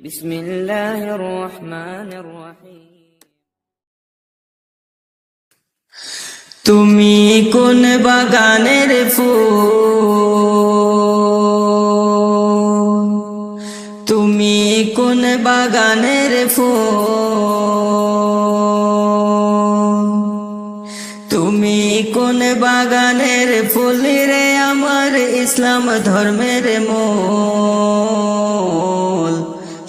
بسم الله الرحمن الرحيم তুমি কোন বাগানের ফুল তুমি কোন বাগানের ফুল তুমি কোন বাগানের ফুল রে আমার ইসলাম ধর্মের মূল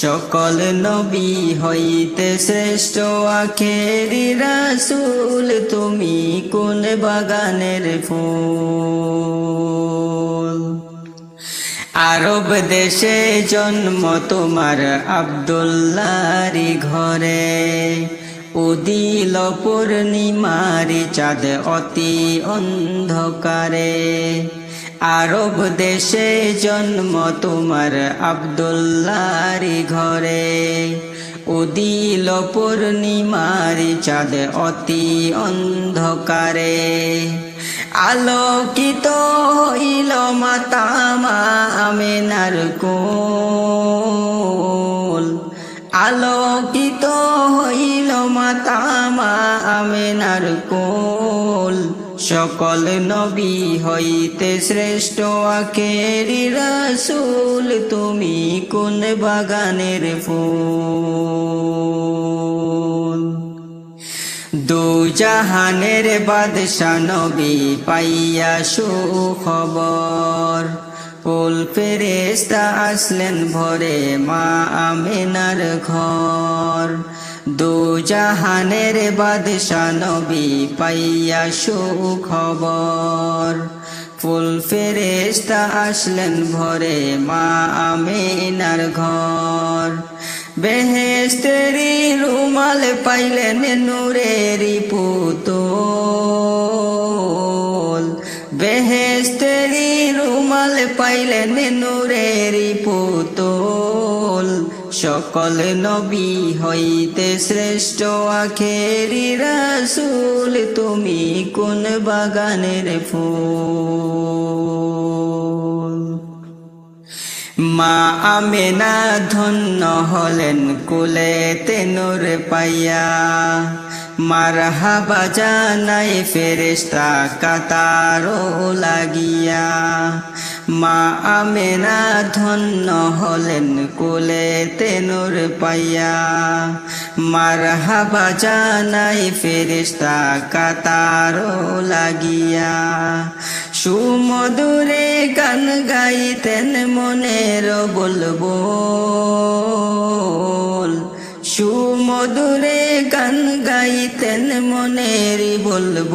সকল নবী হইতে শ্রেষ্ঠ আখেরি রাসূল, তুমি কোন বাগানের ফুল? আরব দেশে জন্ম তোমার আবদুল্লারি ঘরে। উদিল পূর্ণিমারি চাঁদ অতি অন্ধকারে। আরব দেশে জন্ম তোমার আবদুল্লারি ঘরে। উদিল পূর্ণিমারি চাঁদ অতি অন্ধকারে। আলোকিত হইল মাতামা আমেনার কোল। আলোকিত হইল মাতামা আমেনার কোল। সকল নবী হইতে শ্রেষ্ঠ আখেরি রাসূল, তুমি কোন বাগানের ফুল? দু জাহানের বাদশা নবী পাইয়া সুখবর। কুল ফেরেস্তা আসলেন ভরে মা আমেনার ঘর। দু জাহানের বাদশা নবী পাইয়া সুখবর। ফুল ফেরেস্তা আসলেন ভরে মা আমেনার ঘর। বেহেস্তেরি রুমাল পাইলেন নূরেরি পুতুল। বেহেস্তেরি রুমাল পাইলেন নূরেরি সকল নবী হইতে শ্রেষ্ঠ আখেরি রাসূল, তুমি কোন বাগানের ফুল? মা আমেনা ধন্য হলেন কুলে তেনুর পাইয়া। মার হাবা জানাই ফেরেস্তা কাতারো লাগিয়া। মা আমেনা ধন্য হলেন কুলে তেনুর পাইয়া। মার হাবা জানাই ফেরেস্তা কাতারো লাগিয়া। সুমধুরে গান গাইতেন মনের বলব সুমধুরে গান গাইতেন মনের বলব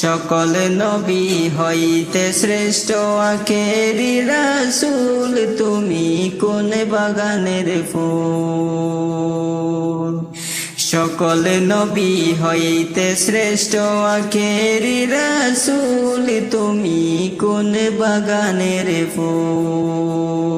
সকল নবী হইতে শ্রেষ্ঠ আখেরি রাসূল, তুমি কোন বাগানের ফুল? সকল নবী হইতে শ্রেষ্ঠ আখেরি রাসূল, তুমি কোন বাগানের ফুল?